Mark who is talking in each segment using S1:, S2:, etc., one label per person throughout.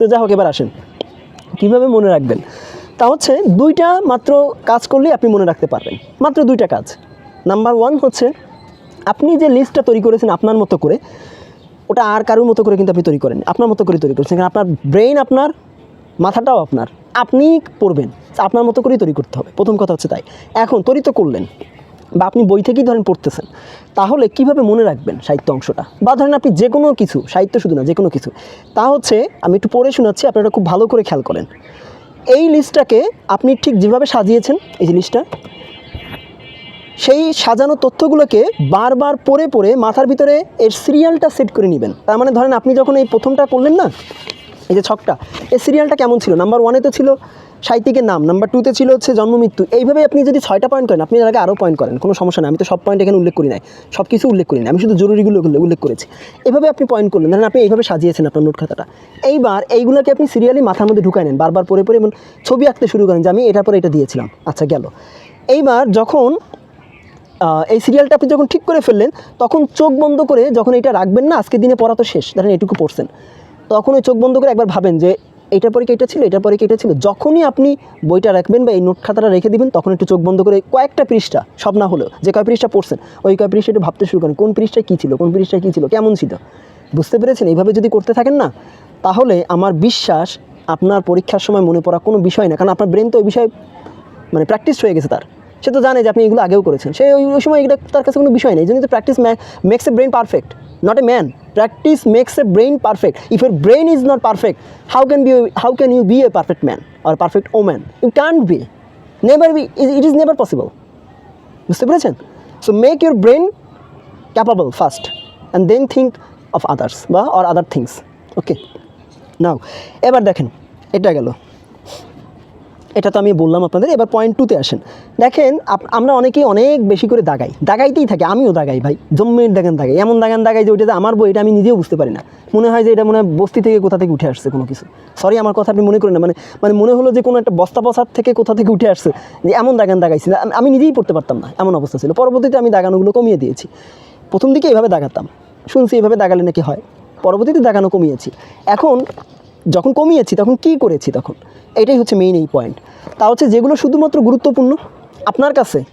S1: তো যা হোক, এবার আসেন। কীভাবে মনে রাখবেন? তা হচ্ছে দুইটা মাত্র কাজ করলেই আপনি মনে রাখতে পারবেন। মাত্র দুইটা কাজ। নাম্বার ওয়ান হচ্ছে, আপনি যে লিস্টটা তৈরি করেছেন আপনার মতো করে, ওটা আর কারোর মতো করে কিন্তু আপনি তৈরি করেন আপনার মতো করে তৈরি করেছেন। কারণ আপনার ব্রেইন আপনার, মাথাটাও আপনার। আপনি পড়বেন। আপনার মতো করেই তৈরি করতে হবে। প্রথম কথা হচ্ছে তাই। এখন তৈরি তো করলেন। বা আপনি বই থেকেই ধরেন পড়তেছেন, তাহলে কীভাবে মনে রাখবেন সাহিত্য অংশটা? বা ধরেন আপনি যে কোনো কিছু, সাহিত্য শুধু না যে কোনো কিছু, তা হচ্ছে আমি একটু পড়ে শোনাচ্ছি, আপনারা খুব ভালো করে খেয়াল করেন। এই লিস্টটাকে আপনি ঠিক যেভাবে সাজিয়েছেন, এই জিনিসটা, সেই সাজানো তথ্যগুলোকে বারবার পড়ে পড়ে মাথার ভিতরে এর সিরিয়ালটা সেট করে নেবেন। তার মানে ধরেন আপনি যখন এই প্রথমটা করলেন না এই যে ছকটা, এই সিরিয়ালটা কেমন ছিল? নাম্বার ওয়ানে তো ছিল সাহিত্যিকের নাম নাম্বার টুতে ছিল হচ্ছে জন্ম মৃত্যু। এইভাবে আপনি যদি ছয়টা পয়েন্ট করেন, আপনি আগে আরও পয়েন্ট করেন, কোনো সমস্যা নেই। আমি তো সব পয়েন্ট এখানে উল্লেখ করি নাই। সব কিছু উল্লেখ করি না আমি শুধু জরুরিগুলো উল্লেখ- উল্লেখ করেছি। এভাবে আপনি পয়েন্ট করলেন, ধরেন আপনি এইভাবে সাজিয়েছেন আপনার নোট খাতাটা। এইবার এইগুলোকে আপনি সিরিয়ালি মাথার মধ্যে ঢুকায় নেন, বারবার পরে পরে এবং ছবি আঁকতে শুরু করেন যে, আমি এটার পরে এটা দিয়েছিলাম। আচ্ছা গেল। এইবার যখন এই সিরিয়ালটা আপনি যখন ঠিক করে ফেললেন, তখন চোখ বন্ধ করে যখন এটা রাখবেন না, আজকের দিনে পড়া তো শেষ। ধরেন এটুকু পড়ছেন। তখন ওই চোখ বন্ধ করে একবার ভাবেন যে এটার পরে কি এটা ছিল এটার পরে কি এটা ছিল। যখনই আপনি বইটা রাখবেন বা এই নোট খাতাটা রেখে দিবেন, তখন একটু চোখ বন্ধ করে কয়েকটা পৃষ্ঠা, সব না হলেও, যে কয় পৃষ্ঠা পড়ছেন, ওই কয় পৃষ্ঠা একটু ভাবতে শুরু করেন, কোন পৃষ্ঠায় কী ছিল, কোন পৃষ্ঠায় কী ছিল, কেমন ছিল। বুঝতে পেরেছেন? এইভাবে যদি করতে থাকেন না, তাহলে আমার বিশ্বাস আপনার পরীক্ষার সময় মনে পড়া কোনো বিষয় না, কারণ আপনার ব্রেন তো ওই বিষয়ে মানে প্র্যাকটিস হয়ে গেছে তার। সে তো জানে যে আপনি এগুলো আগেও করেছেন। সে ওই সময় এটা তার কাছে কোনো বিষয় নেই। জন্য তো practice makes a brain perfect a man practice makes a brain perfect if her brain is not perfect how can be how can you be a perfect man R perfect O man you can't be never be it is never possible বুঝতে পেরেছেন? So make your brain capable first and then think of others বা or other things okay now এবার দেখেন, এটা গেল। এটা তো আমি বললাম আপনাদের, এবার পয়েন্ট টুতে আসেন। দেখেন আমরা অনেকেই অনেক বেশি করে দাগাই। দাগাইতেই থাকে, আমিও দাগাই ভাই। জম্মের দাগান দাগাই, এমন দাগান দাগাই যে ওইটা যে আমার বই, এটা আমি নিজেও বুঝতে পারি না। মনে হয় যে এটা মনে হয় বস্তি থেকে কোথা থেকে উঠে আসছে কোনো কিছু। সরি আমার কথা আপনি মনে করেন না। মানে মানে মনে হলো যে কোনো একটা বস্তা বসার থেকে কোথা থেকে উঠে আসছে। যে এমন দাগান দাগাইছি আমি- নিজেই পড়তে পারতাম না, এমন অবস্থা ছিল। পরবর্তীতে আমি দাগানোগুলো কমিয়ে দিয়েছি। প্রথম দিকে এইভাবে দাগাতাম। শুনছি এইভাবে দাগালে নাকি হয়। পরবর্তীতে দাগানো কমিয়েছি। এখন যখন কমিয়েছি তখন কি করেছি তখন? এটাই হচ্ছে মেইন এই পয়েন্ট তা হচ্ছে যেগুলো শুধুমাত্র গুরুত্বপূর্ণ, আপনার কাছে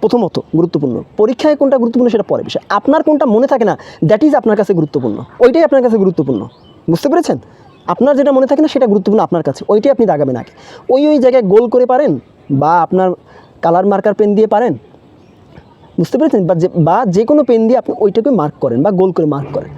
S1: প্রথমত গুরুত্বপূর্ণ। পরীক্ষায় কোনটা গুরুত্বপূর্ণ সেটা পরে বিষয়। আপনার কোনটা মনে থাকে না দ্যাট ইজ আপনার কাছে গুরুত্বপূর্ণ। ওইটাই আপনার কাছে গুরুত্বপূর্ণ। বুঝতে পেরেছেন? আপনার যেটা মনে থাকে না সেটা গুরুত্বপূর্ণ আপনার কাছে। ওইটাই আপনি দাগাবেন আগে। ওই ওই জায়গায় গোল করে পারেন বা আপনার কালার মার্কার পেন দিয়ে পারেন। বুঝতে পেরেছেন? বা যে বা যে কোনো পেন দিয়ে আপনি ওইটাকে মার্ক করেন বা গোল করে মার্ক করেন।